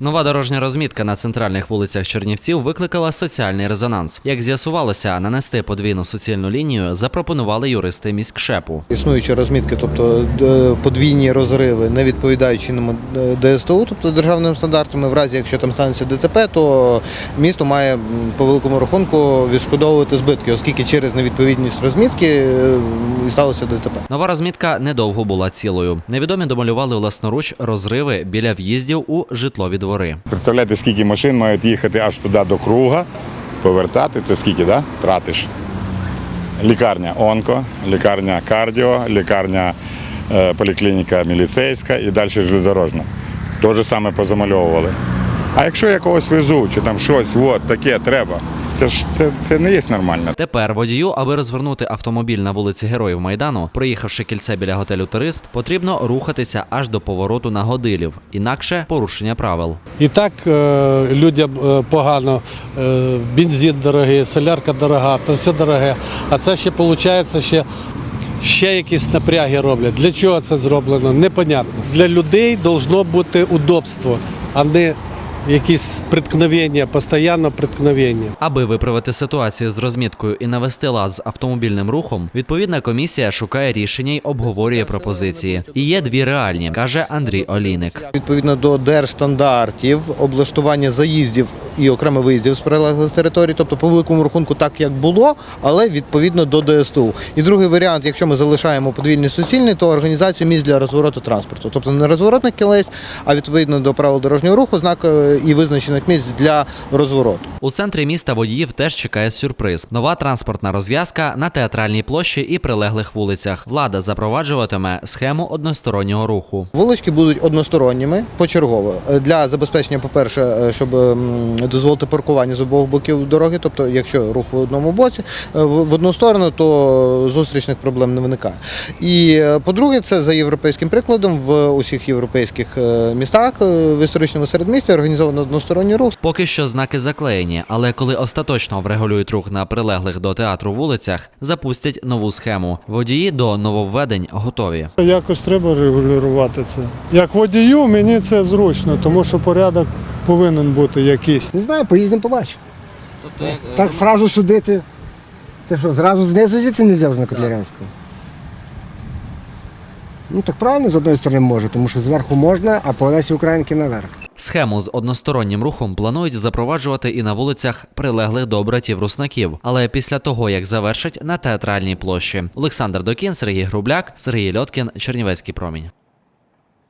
Нова дорожня розмітка на центральних вулицях Чернівців викликала соціальний резонанс. Як з'ясувалося, нанести подвійну суцільну лінію запропонували юристи міськшепу. Існуючі розмітки, тобто е, подвійні розриви, не відповідають чинному е, ДСТУ, тобто державним стандартам. І в разі, якщо там станеться ДТП, то місто має по великому рахунку відшкодовувати збитки, оскільки через невідповідність розмітки е, і сталося ДТП. Нова розмітка недовго була цілою. Невідомі домалювали власноруч розриви біля в'їздів у житлові двори. Представляєте, скільки машин мають їхати аж туди до круга, повертати. Це скільки, да? Тратиш. Лікарня онко, лікарня кардіо, лікарня е, поліклініка міліцейська і далі железнодорожна. Те ж саме позамальовували. А якщо я когось везу, чи там щось, от таке треба, це ж це, це не є нормально. Тепер водію, аби розвернути автомобіль на вулиці Героїв Майдану, проїхавши кільце біля готелю Турист, потрібно рухатися аж до повороту на Годилів, інакше порушення правил. І так е, людям е, погано, е, бензин дорогий, солярка дорога, то все дороге. А це ще виходить, ще, ще якісь напряги роблять. Для чого це зроблено? Непонятно. Для людей должно бути удобство, а не якісь приткновення, постійно приткновення. Аби виправити ситуацію з розміткою і навести лад з автомобільним рухом, відповідна комісія шукає рішення й обговорює пропозиції. І є дві реальні, каже Андрій Олійник. Відповідно до держстандартів, облаштування заїздів і окремо виїздів з прилеглих територій, тобто по великому рахунку так, як було, але відповідно до ДСТУ. І другий варіант, якщо ми залишаємо подвільний суцільний, то організацію місць для розвороту транспорту, тобто не розворотних кілець, а відповідно до правил дорожнього руху, знак е, і визначених місць для розвороту. У центрі міста водіїв теж чекає сюрприз: нова транспортна розв'язка на театральній площі і прилеглих вулицях. Влада запроваджуватиме схему одностороннього руху. Вулички будуть односторонніми почергово Е, для забезпечення, по-перше, е, щоб дозволити паркування з обох боків дороги. Тобто, якщо рух в одному боці е, в одну сторону, то зустрічних проблем не виникає. І по-друге, це за європейським прикладом в усіх європейських містах в історичному середмісті організовано односторонній рух. Поки що знаки заклеєні, але коли остаточно врегулюють рух на прилеглих до театру вулицях, запустять нову схему. Водії до нововведень готові. Якось треба регулювати це. Як водію, мені це зручно, тому що порядок повинен бути якийсь. Не знаю, поїздимо побачимо. Так зразу судити. Це що, зразу знизу звідси не взяв ж на Котлярянську? Ну так правильно, з одної сторони може, тому що зверху можна, а по Українки наверх. Схему з одностороннім рухом планують запроваджувати і на вулицях прилеглих до братів Руснаків, але після того як завершать на театральній площі. Олександр Докін, Сергій Грубляк, Сергій Льоткін, Чернівецький промінь.